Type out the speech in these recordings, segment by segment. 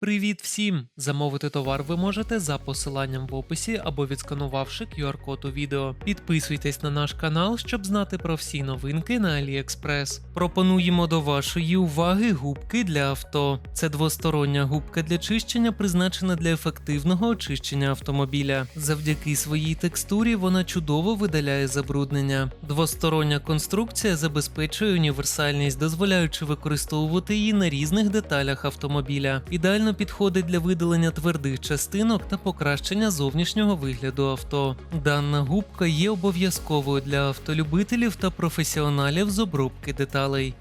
Привіт всім! Замовити товар ви можете за посиланням в описі або відсканувавши QR-код у відео. Підписуйтесь на наш канал, щоб знати про всі новинки на AliExpress. Пропонуємо до вашої уваги губки для авто. Це двостороння губка для чищення, призначена для ефективного очищення автомобіля. Завдяки своїй текстурі вона чудово видаляє забруднення. Двостороння конструкція забезпечує універсальність, дозволяючи використовувати її на різних деталях автомобіля. Ідеально підходить для видалення твердих частинок та покращення зовнішнього вигляду авто. Дана губка є обов'язковою для автолюбителів та професіоналів з обробки деталей.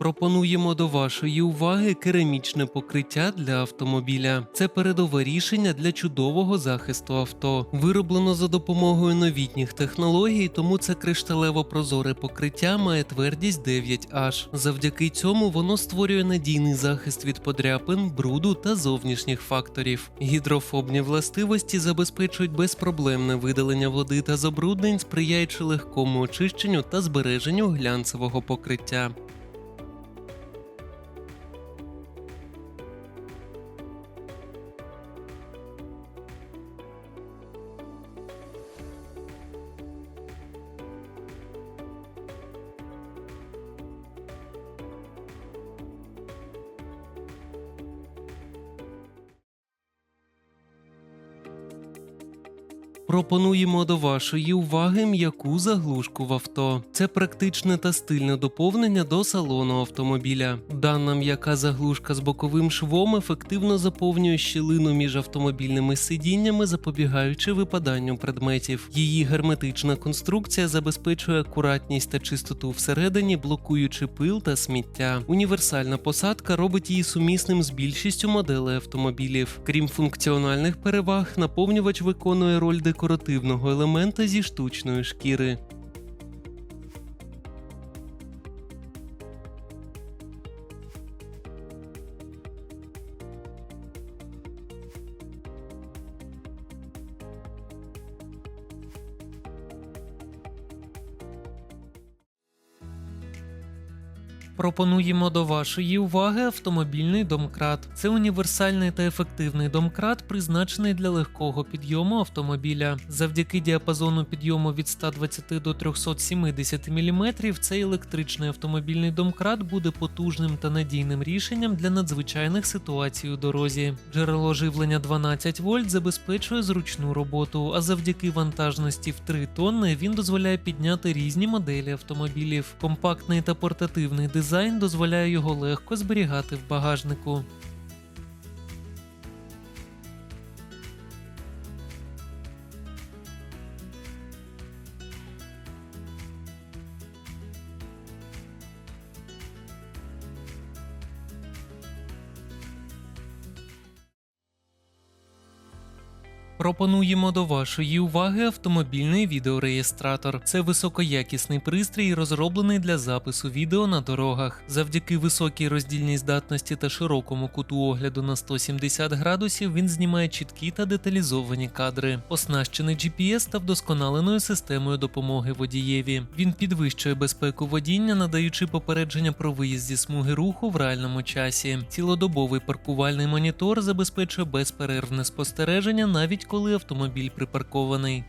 Пропонуємо до вашої уваги керамічне покриття для автомобіля. Це передове рішення для чудового захисту авто. Вироблено за допомогою новітніх технологій, тому це кришталево прозоре покриття має твердість 9H. Завдяки цьому воно створює надійний захист від подряпин, бруду та зовнішніх факторів. Гідрофобні властивості забезпечують безпроблемне видалення води та забруднень, сприяючи легкому очищенню та збереженню глянцевого покриття. Пропонуємо до вашої уваги м'яку заглушку в авто. Це практичне та стильне доповнення до салону автомобіля. Дана м'яка заглушка з боковим швом ефективно заповнює щілину між автомобільними сидіннями, запобігаючи випаданню предметів. Її герметична конструкція забезпечує акуратність та чистоту всередині, блокуючи пил та сміття. Універсальна посадка робить її сумісним з більшістю моделей автомобілів. Крім функціональних переваг, наповнювач виконує роль декоративного елемента зі штучної шкіри. Пропонуємо до вашої уваги автомобільний домкрат. Це універсальний та ефективний домкрат, призначений для легкого підйому автомобіля. Завдяки діапазону підйому від 120 до 370 мм цей електричний автомобільний домкрат буде потужним та надійним рішенням для надзвичайних ситуацій у дорозі. Джерело живлення 12 вольт забезпечує зручну роботу, а завдяки вантажності в 3 тонни він дозволяє підняти різні моделі автомобілів. Компактний та портативний дизайн дозволяє його легко зберігати в багажнику. Пропонуємо до вашої уваги автомобільний відеореєстратор. Це високоякісний пристрій, розроблений для запису відео на дорогах. Завдяки високій роздільній здатності та широкому куту огляду на 170 градусів він знімає чіткі та деталізовані кадри, оснащений GPS та вдосконаленою системою допомоги водієві. Він підвищує безпеку водіння, надаючи попередження про виїзд зі смуги руху в реальному часі. Цілодобовий паркувальний монітор забезпечує безперервне спостереження навіть коли автомобіль припаркований.